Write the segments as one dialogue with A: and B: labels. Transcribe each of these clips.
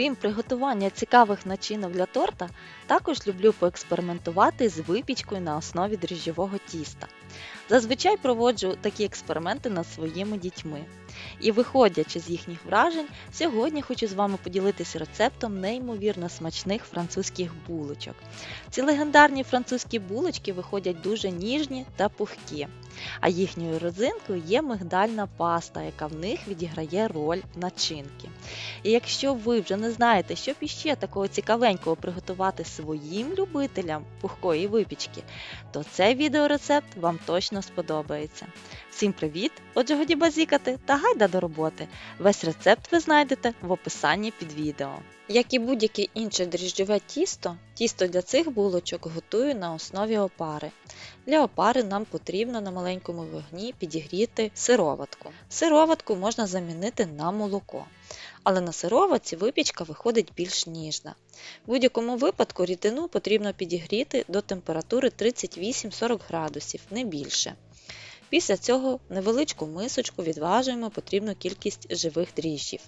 A: Крім приготування цікавих начинок для торта, також люблю поекспериментувати з випічкою на основі дріжджового тіста. Зазвичай проводжу такі експерименти над своїми дітьми. І виходячи з їхніх вражень, сьогодні хочу з вами поділитися рецептом неймовірно смачних французьких булочок. Ці легендарні французькі булочки виходять дуже ніжні та пухкі, а їхньою родзинкою є мигдальна паста, яка в них відіграє роль начинки. І якщо ви вже не знаєте, що б іще такого цікавенького приготувати своїм любителям пухкої випічки, то цей відеорецепт вам точно сподобається. Всім привіт! Отже, годі базікати та гайда до роботи. Весь рецепт ви знайдете в описанні під відео. Як і будь-яке інше дріжджове тісто, тісто для цих булочок готую на основі опари. Для опари нам потрібно на маленькому вогні підігріти сироватку. Сироватку можна замінити на молоко, але на сироватці випічка виходить більш ніжна. В будь-якому випадку рідину потрібно підігріти до температури 38-40 градусів, не більше. Після цього невеличку мисочку відважуємо потрібну кількість живих дріжджів.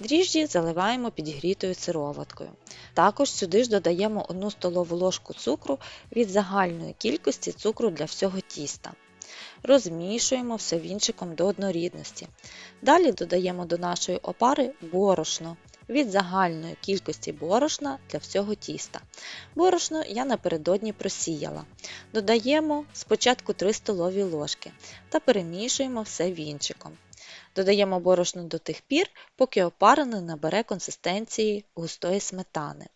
A: Дріжджі заливаємо підігрітою сироваткою. Також сюди ж додаємо 1 столову ложку цукру від загальної кількості цукру для всього тіста. Розмішуємо все вінчиком до однорідності. Далі додаємо до нашої опари борошно від загальної кількості борошна для всього тіста. Борошно я напередодні просіяла. Додаємо спочатку 3 столові ложки та перемішуємо все вінчиком. Додаємо борошно до тих пір, поки опара не набере консистенції густої сметани.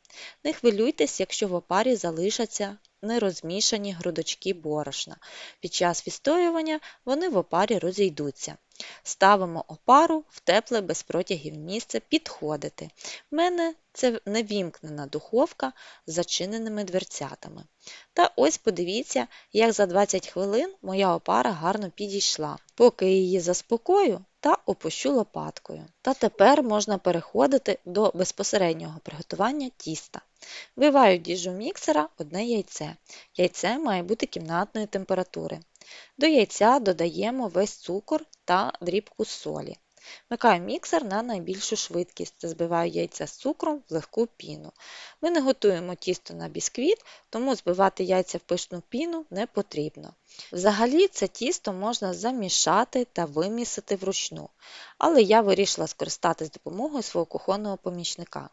A: Не хвилюйтесь, якщо в опарі залишаться нерозмішані грудочки борошна. Під час відстоювання вони в опарі розійдуться. Ставимо опару в тепле без протягів місце підходити. В мене це невімкнена духовка з зачиненими дверцятами. Та ось подивіться, як за 20 хвилин моя опара гарно підійшла, поки її заспокою та опущу лопаткою. Та тепер можна переходити до безпосереднього приготування тіста. Виваю діжу міксера одне яйце. Яйце має бути кімнатної температури. До яйця додаємо весь цукор та дрібку солі. Вмикаю міксер на найбільшу швидкість та збиваю яйця з цукром в легку піну. Ми не готуємо тісто на бісквіт, тому збивати яйця в пишну піну не потрібно. Взагалі це тісто можна замішати та вимісити вручну, але я вирішила скористатись допомогою свого кухонного помічника.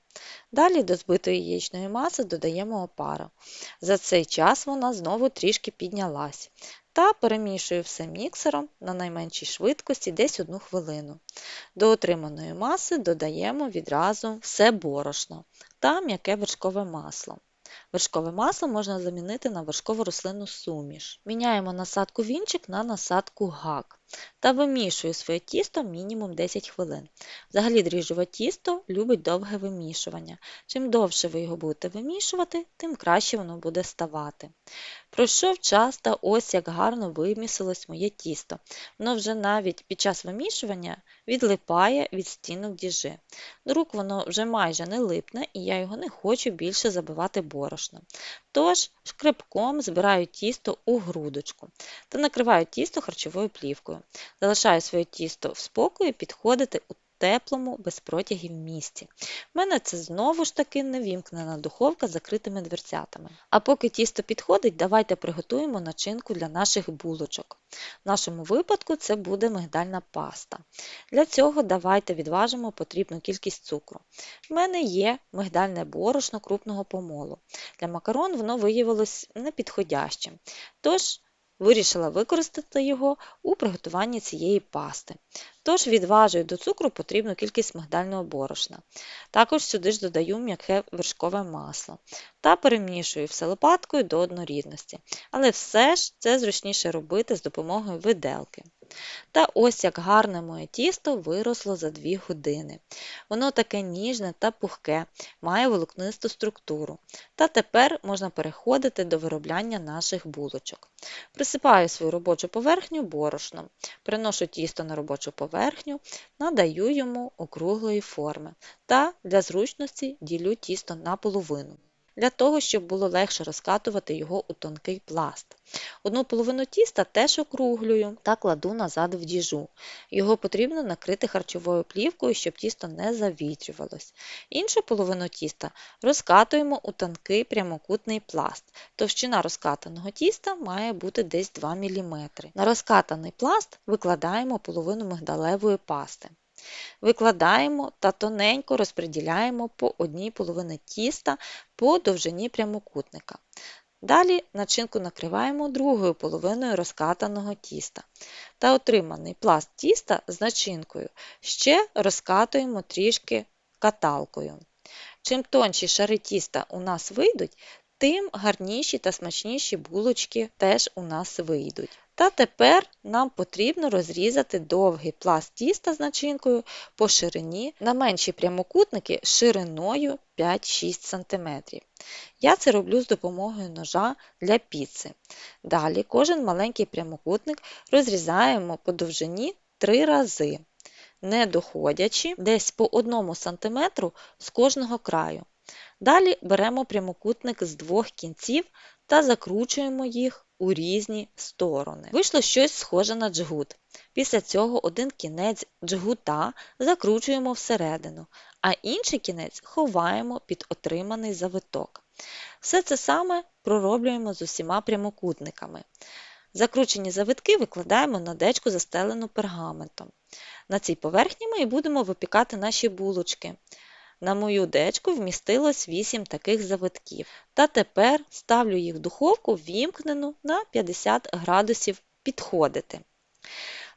A: Далі до збитої яєчної маси додаємо опару. За цей час вона знову трішки піднялась та перемішую все міксером на найменшій швидкості десь 1 хвилину. До отриманої маси додаємо відразу все борошно та м'яке вершкове масло. Вершкове масло можна замінити на вершкову рослинну суміш. Міняємо насадку вінчик на насадку гак та вимішую своє тісто мінімум 10 хвилин. Взагалі дріжджове тісто любить довге вимішування. Чим довше ви його будете вимішувати, тим краще воно буде ставати. Пройшов час та ось як гарно вимісилось моє тісто. Воно вже навіть під час вимішування відлипає від стінок діжи. До рук воно вже майже не липне, і я його не хочу більше забивати борошном. Тож шкребком збираю тісто у грудочку та накриваю тісто харчовою плівкою. Залишаю своє тісто в спокої підходити у теплому, без протягів місці. У мене це знову ж таки невімкнена духовка з закритими дверцятами. А поки тісто підходить, давайте приготуємо начинку для наших булочок. В нашому випадку це буде мигдальна паста. Для цього давайте відважимо потрібну кількість цукру. У мене є мигдальне борошно крупного помолу. Для макарон воно виявилось непідходящим. Тож Вирішила використати його у приготуванні цієї пасти. Тож відважую до цукру потрібну кількість мигдального борошна. Також сюди ж додаю м'яке вершкове масло та перемішую все лопаткою до однорідності. Але все ж це зручніше робити з допомогою виделки. Та ось як гарне моє тісто виросло за 2 години. Воно таке ніжне та пухке, має волокнисту структуру. Та тепер можна переходити до виробляння наших булочок. Присипаю свою робочу поверхню борошном, приношу тісто на робочу поверхню, надаю йому округлої форми та для зручності ділю тісто на половину. Для того, щоб було легше розкатувати його у тонкий пласт. Одну половину тіста теж округлюю та кладу назад в діжу. Його потрібно накрити харчовою плівкою, щоб тісто не завітрювалось. Іншу половину тіста розкатуємо у тонкий прямокутний пласт. Товщина розкатаного тіста має бути десь 2 мм. На розкатаний пласт викладаємо половину мигдалевої пасти. Викладаємо та тоненько розподіляємо по одній половині тіста по довжині прямокутника. Далі начинку накриваємо другою половиною розкатаного тіста та отриманий пласт тіста з начинкою ще розкатуємо трішки каталкою. Чим тонші шари тіста у нас вийдуть, тим гарніші та смачніші булочки теж у нас вийдуть. Та тепер нам потрібно розрізати довгий пласт тіста з начинкою по ширині на менші прямокутники шириною 5-6 см. Я це роблю з допомогою ножа для піци. Далі кожен маленький прямокутник розрізаємо по довжині 3 рази, не доходячи десь по 1 см з кожного краю. Далі беремо прямокутник з двох кінців та закручуємо їх у різні сторони. Вийшло щось схоже на джгут. Після цього один кінець джгута закручуємо всередину, а інший кінець ховаємо під отриманий завиток. Все це саме пророблюємо з усіма прямокутниками. Закручені завитки викладаємо на дечку, застелену пергаментом. На цій поверхні ми і будемо випікати наші булочки. На мою дечку вмістилось 8 таких завитків. Та тепер ставлю їх в духовку ввімкнену на 50 градусів підходити.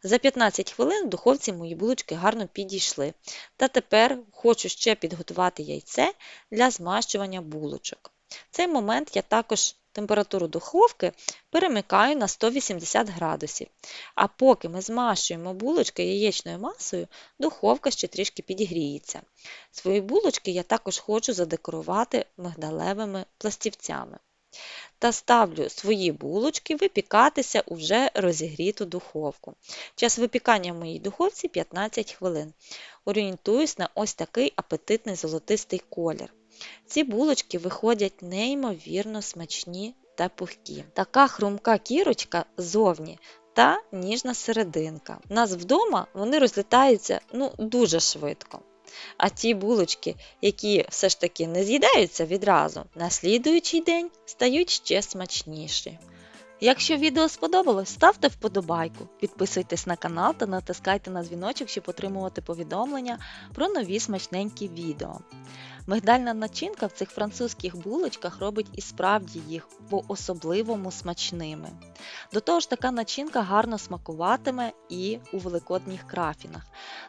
A: За 15 хвилин в духовці мої булочки гарно підійшли. Та тепер хочу ще підготувати яйце для змащування булочок. В цей момент я також температуру духовки перемикаю на 180 градусів. А поки ми змащуємо булочки яєчною масою, духовка ще трішки підігріється. Свої булочки я також хочу задекорувати мигдалевими пластівцями. Та ставлю свої булочки випікатися у вже розігріту духовку. Час випікання в моїй духовці 15 хвилин. Орієнтуюсь на ось такий апетитний золотистий колір. Ці булочки виходять неймовірно смачні та пухкі. Така хрумка кірочка зовні та ніжна серединка. У нас вдома вони розлітаються ну, дуже швидко. А ті булочки, які все ж таки не з'їдаються відразу, на слідуючий день стають ще смачніші. Якщо відео сподобалось, ставте вподобайку, підписуйтесь на канал та натискайте на дзвіночок, щоб отримувати повідомлення про нові смачненькі відео. Мигдальна начинка в цих французьких булочках робить і справді їх по-особливому смачними. До того ж, така начинка гарно смакуватиме і у великодніх крафінах.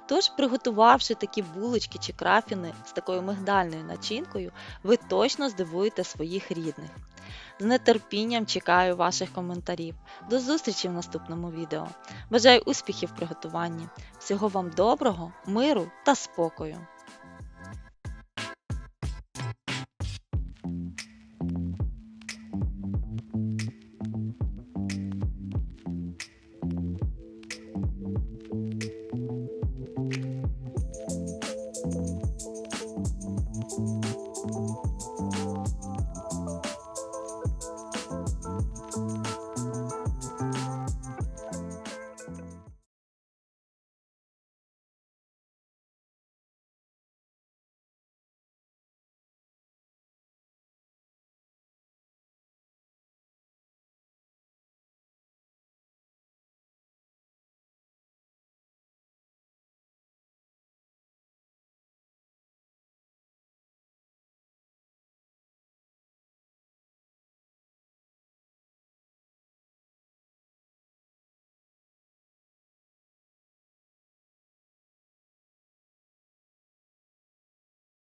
A: Тож, приготувавши такі булочки чи крафіни з такою мигдальною начинкою, ви точно здивуєте своїх рідних. З нетерпінням чекаю ваших коментарів. До зустрічі в наступному відео. Бажаю успіхів в приготуванні. Всього вам доброго, миру та спокою!